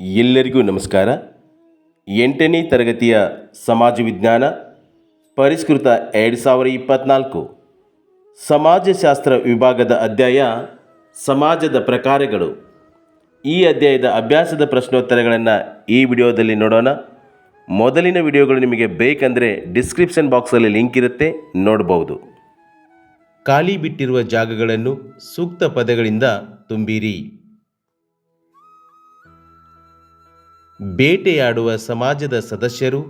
ಎಲ್ಲರಿಗೂ ನಮಸ್ಕಾರ. ಎಂಟನೇ ತರಗತಿಯ ಸಮಾಜ ವಿಜ್ಞಾನ ಪರಿಷ್ಕೃತ ಎರಡು ಸಾವಿರ ಇಪ್ಪತ್ತ್ನಾಲ್ಕು ಸಮಾಜಶಾಸ್ತ್ರ ವಿಭಾಗದ ಅಧ್ಯಾಯ, ಸಮಾಜದ ಪ್ರಕಾರಗಳು. ಈ ಅಧ್ಯಾಯದ ಅಭ್ಯಾಸದ ಪ್ರಶ್ನೋತ್ತರಗಳನ್ನು ಈ ವಿಡಿಯೋದಲ್ಲಿ ನೋಡೋಣ. ಮೊದಲಿನ ವಿಡಿಯೋಗಳು ನಿಮಗೆ ಬೇಕಂದರೆ ಡಿಸ್ಕ್ರಿಪ್ಷನ್ ಬಾಕ್ಸಲ್ಲಿ ಲಿಂಕ್ ಇರುತ್ತೆ ನೋಡಬಹುದು ಖಾಲಿ ಬಿಟ್ಟಿರುವ ಜಾಗಗಳನ್ನು ಸೂಕ್ತ ಪದಗಳಿಂದ ತುಂಬಿರಿ. ಬೇಟೆಯಾಡುವ ಸಮಾಜದ ಸದಸ್ಯರು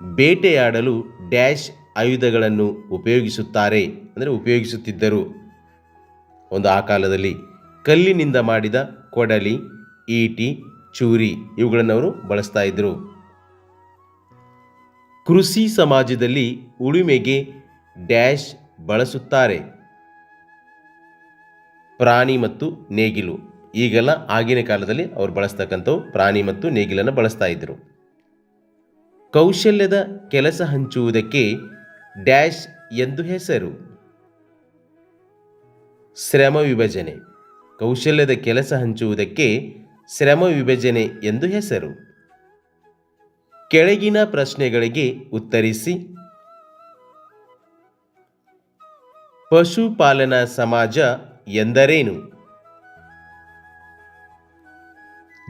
ಬೇಟೆಯಾಡಲು ಡ್ಯಾಶ್ ಆಯುಧಗಳನ್ನು ಉಪಯೋಗಿಸುತ್ತಾರೆ, ಅಂದರೆ ಉಪಯೋಗಿಸುತ್ತಿದ್ದರು. ಒಂದು ಆ ಕಾಲದಲ್ಲಿ ಕಲ್ಲಿನಿಂದ ಮಾಡಿದ ಕೊಡಲಿ, ಈಟಿ, ಚೂರಿ ಇವುಗಳನ್ನು ಅವರು ಬಳಸ್ತಾ ಇದ್ದರು. ಕೃಷಿ ಸಮಾಜದಲ್ಲಿ ಉಳುಮೆಗೆ ಡ್ಯಾಶ್ ಬಳಸುತ್ತಾರೆ. ಪ್ರಾಣಿ ಮತ್ತು ನೇಗಿಲು. ಈಗೆಲ್ಲ ಆಗಿನ ಕಾಲದಲ್ಲಿ ಅವರು ಬಳಸ್ತಕ್ಕಂಥವು ಪ್ರಾಣಿ ಮತ್ತು ನೇಗಿಲನ್ನು ಬಳಸ್ತಾ ಇದ್ದರು. ಕೌಶಲ್ಯದ ಕೆಲಸ ಹಂಚುವುದಕ್ಕೆ ಡ್ಯಾಶ್ ಎಂದು ಹೆಸರು. ಶ್ರಮ ವಿಭಜನೆ. ಕೌಶಲ್ಯದ ಕೆಲಸ ಹಂಚುವುದಕ್ಕೆ ಶ್ರಮ ವಿಭಜನೆ ಎಂದು ಹೆಸರು. ಕೆಳಗಿನ ಪ್ರಶ್ನೆಗಳಿಗೆ ಉತ್ತರಿಸಿ. ಪಶುಪಾಲನಾ ಸಮಾಜ ಎಂದರೇನು?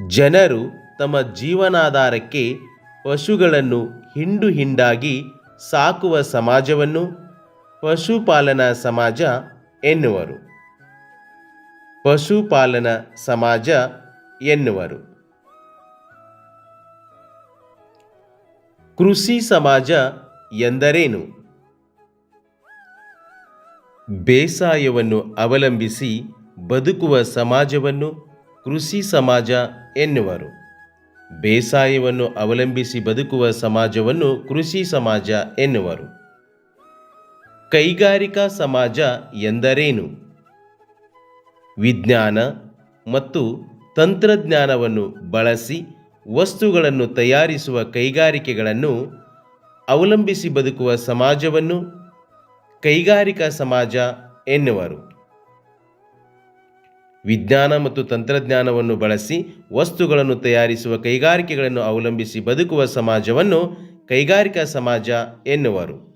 ಜನರು ತಮ್ಮ ಜೀವನಾಧಾರಕ್ಕೆ ಪಶುಗಳನ್ನು ಹಿಂಡು ಹಿಂಡಾಗಿ ಸಾಕುವ ಸಮಾಜವನ್ನು ಪಶುಪಾಲನಾ ಸಮಾಜ ಎನ್ನುವರು. ಪಶುಪಾಲನಾ ಸಮಾಜ ಎನ್ನುವರು. ಕೃಷಿ ಸಮಾಜ ಎಂದರೇನು? ಬೇಸಾಯವನ್ನು ಅವಲಂಬಿಸಿ ಬದುಕುವ ಸಮಾಜವನ್ನು ಕೃಷಿ ಸಮಾಜ ಎನ್ನುವರು. ಬೇಸಾಯವನ್ನು ಅವಲಂಬಿಸಿ ಬದುಕುವ ಸಮಾಜವನ್ನು ಕೃಷಿ ಸಮಾಜ ಎನ್ನುವರು. ಕೈಗಾರಿಕಾ ಸಮಾಜ ಎಂದರೇನು? ವಿಜ್ಞಾನ ಮತ್ತು ತಂತ್ರಜ್ಞಾನವನ್ನು ಬಳಸಿ ವಸ್ತುಗಳನ್ನು ತಯಾರಿಸುವ ಕೈಗಾರಿಕೆಗಳನ್ನು ಅವಲಂಬಿಸಿ ಬದುಕುವ ಸಮಾಜವನ್ನು ಕೈಗಾರಿಕಾ ಸಮಾಜ ಎನ್ನುವರು. ವಿಜ್ಞಾನ ಮತ್ತು ತಂತ್ರಜ್ಞಾನವನ್ನು ಬಳಸಿ ವಸ್ತುಗಳನ್ನು ತಯಾರಿಸುವ ಕೈಗಾರಿಕೆಗಳನ್ನು ಅವಲಂಬಿಸಿ ಬದುಕುವ ಸಮಾಜವನ್ನು ಕೈಗಾರಿಕಾ ಸಮಾಜ ಎನ್ನುವರು.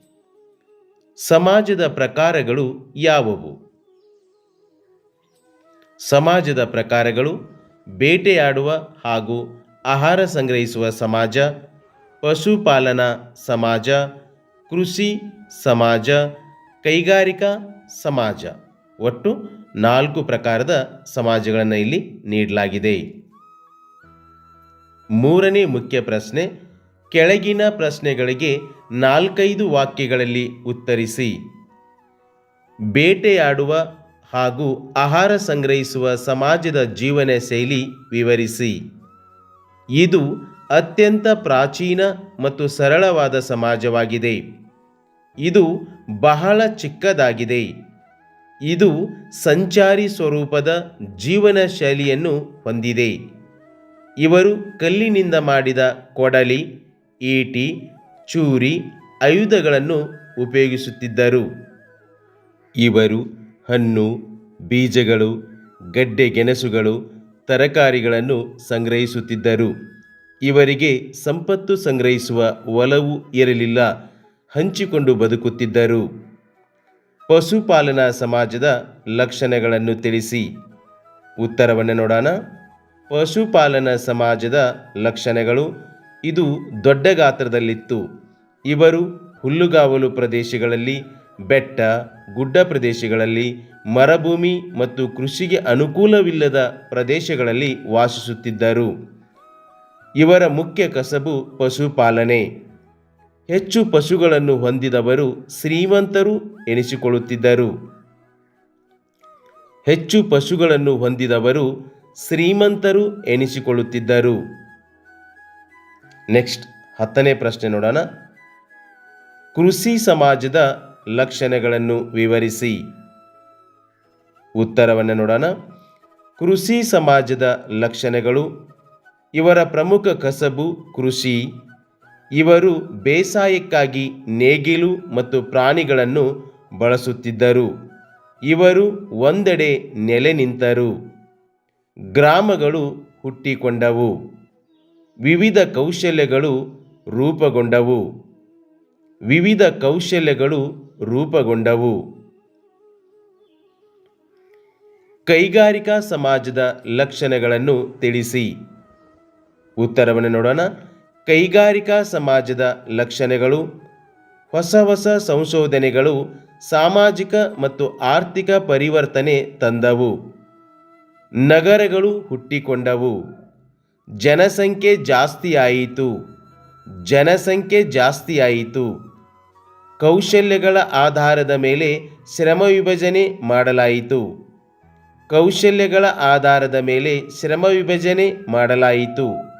ಸಮಾಜದ ಪ್ರಕಾರಗಳು ಯಾವುವು? ಸಮಾಜದ ಪ್ರಕಾರಗಳು ಬೇಟೆಯಾಡುವ ಹಾಗೂ ಆಹಾರ ಸಂಗ್ರಹಿಸುವ ಸಮಾಜ, ಪಶುಪಾಲನಾ ಸಮಾಜ, ಕೃಷಿ ಸಮಾಜ, ಕೈಗಾರಿಕಾ ಸಮಾಜ. ಒಟ್ಟು ನಾಲ್ಕು ಪ್ರಕಾರದ ಸಮಾಜಗಳನ್ನು ಇಲ್ಲಿ ನೀಡಲಾಗಿದೆ. ಮೂರನೇ ಮುಖ್ಯ ಪ್ರಶ್ನೆ, ಕೆಳಗಿನ ಪ್ರಶ್ನೆಗಳಿಗೆ ನಾಲ್ಕೈದು ವಾಕ್ಯಗಳಲ್ಲಿ ಉತ್ತರಿಸಿ. ಬೇಟೆಯಾಡುವ ಹಾಗೂ ಆಹಾರ ಸಂಗ್ರಹಿಸುವ ಸಮಾಜದ ಜೀವನ ಶೈಲಿ ವಿವರಿಸಿ. ಇದು ಅತ್ಯಂತ ಪ್ರಾಚೀನ ಮತ್ತು ಸರಳವಾದ ಸಮಾಜವಾಗಿದೆ. ಇದು ಬಹಳ ಚಿಕ್ಕದಾಗಿದೆ. ಇದು ಸಂಚಾರಿ ಸ್ವರೂಪದ ಜೀವನ ಶೈಲಿಯನ್ನು ಹೊಂದಿದೆ. ಇವರು ಕಲ್ಲಿನಿಂದ ಮಾಡಿದ ಕೊಡಲಿ, ಈಟಿ, ಚೂರಿ, ಆಯುಧಗಳನ್ನು ಉಪಯೋಗಿಸುತ್ತಿದ್ದರು. ಇವರು ಹಣ್ಣು, ಬೀಜಗಳು, ಗಡ್ಡೆ ಗೆಣಸುಗಳು, ತರಕಾರಿಗಳನ್ನು ಸಂಗ್ರಹಿಸುತ್ತಿದ್ದರು. ಇವರಿಗೆ ಸಂಪತ್ತು ಸಂಗ್ರಹಿಸುವ ಒಲವು ಇರಲಿಲ್ಲ, ಹಂಚಿಕೊಂಡು ಬದುಕುತ್ತಿದ್ದರು. ಪಶುಪಾಲನಾ ಸಮಾಜದ ಲಕ್ಷಣಗಳನ್ನು ತಿಳಿಸಿ. ಉತ್ತರವನ್ನು ನೋಡೋಣ. ಪಶುಪಾಲನಾ ಸಮಾಜದ ಲಕ್ಷಣಗಳು. ಇದು ದೊಡ್ಡ ಗಾತ್ರದಲ್ಲಿತ್ತು. ಇವರು ಹುಲ್ಲುಗಾವಲು ಪ್ರದೇಶಗಳಲ್ಲಿ, ಬೆಟ್ಟ, ಗುಡ್ಡ ಪ್ರದೇಶಗಳಲ್ಲಿ, ಮರಭೂಮಿ ಮತ್ತು ಕೃಷಿಗೆ ಅನುಕೂಲವಿಲ್ಲದ ಪ್ರದೇಶಗಳಲ್ಲಿ ವಾಸಿಸುತ್ತಿದ್ದರು. ಇವರ ಮುಖ್ಯ ಕಸಬು ಪಶುಪಾಲನೆ. ಹೆಚ್ಚು ಪಶುಗಳನ್ನು ಹೊಂದಿದವರು ಶ್ರೀಮಂತರು ಎನಿಸಿಕೊಳ್ಳುತ್ತಿದ್ದರು. ಹೆಚ್ಚು ಪಶುಗಳನ್ನು ಹೊಂದಿದವರು ಶ್ರೀಮಂತರು ಎನಿಸಿಕೊಳ್ಳುತ್ತಿದ್ದರು. ನೆಕ್ಸ್ಟ್ ಹತ್ತನೇ ಪ್ರಶ್ನೆ ನೋಡೋಣ. ಕೃಷಿ ಸಮಾಜದ ಲಕ್ಷಣಗಳನ್ನು ವಿವರಿಸಿ. ಉತ್ತರವನ್ನು ನೋಡೋಣ. ಕೃಷಿ ಸಮಾಜದ ಲಕ್ಷಣಗಳು. ಇವರ ಪ್ರಮುಖ ಕಸಬು ಕೃಷಿ. ಇವರು ಬೇಸಾಯಕ್ಕಾಗಿ ನೇಗಿಲು ಮತ್ತು ಪ್ರಾಣಿಗಳನ್ನು ಬಳಸುತ್ತಿದ್ದರು. ಇವರು ಒಂದೆಡೆ ನೆಲೆ ನಿಂತರು. ಗ್ರಾಮಗಳು ಹುಟ್ಟಿಕೊಂಡವು. ವಿವಿಧ ಕೌಶಲ್ಯಗಳು ರೂಪುಗೊಂಡವು. ವಿವಿಧ ಕೌಶಲ್ಯಗಳು ರೂಪುಗೊಂಡವು. ಕೈಗಾರಿಕಾ ಸಮಾಜದ ಲಕ್ಷಣಗಳನ್ನು ತಿಳಿಸಿ. ಉತ್ತರವನ್ನು ನೋಡೋಣ. ಕೈಗಾರಿಕಾ ಸಮಾಜದ ಲಕ್ಷಣಗಳು, ಹೊಸ ಹೊಸ ಸಂಶೋಧನೆಗಳು, ಸಾಮಾಜಿಕ ಮತ್ತು ಆರ್ಥಿಕ ಪರಿವರ್ತನೆ ತಂದವು. ನಗರಗಳು ಹುಟ್ಟಿಕೊಂಡವು. ಜನಸಂಖ್ಯೆ ಜಾಸ್ತಿಯಾಯಿತು. ಜನಸಂಖ್ಯೆ ಜಾಸ್ತಿಯಾಯಿತು. ಕೌಶಲ್ಯಗಳ ಆಧಾರದ ಮೇಲೆ ಶ್ರಮ ವಿಭಜನೆ ಮಾಡಲಾಯಿತು. ಕೌಶಲ್ಯಗಳ ಆಧಾರದ ಮೇಲೆ ಶ್ರಮ ವಿಭಜನೆ ಮಾಡಲಾಯಿತು.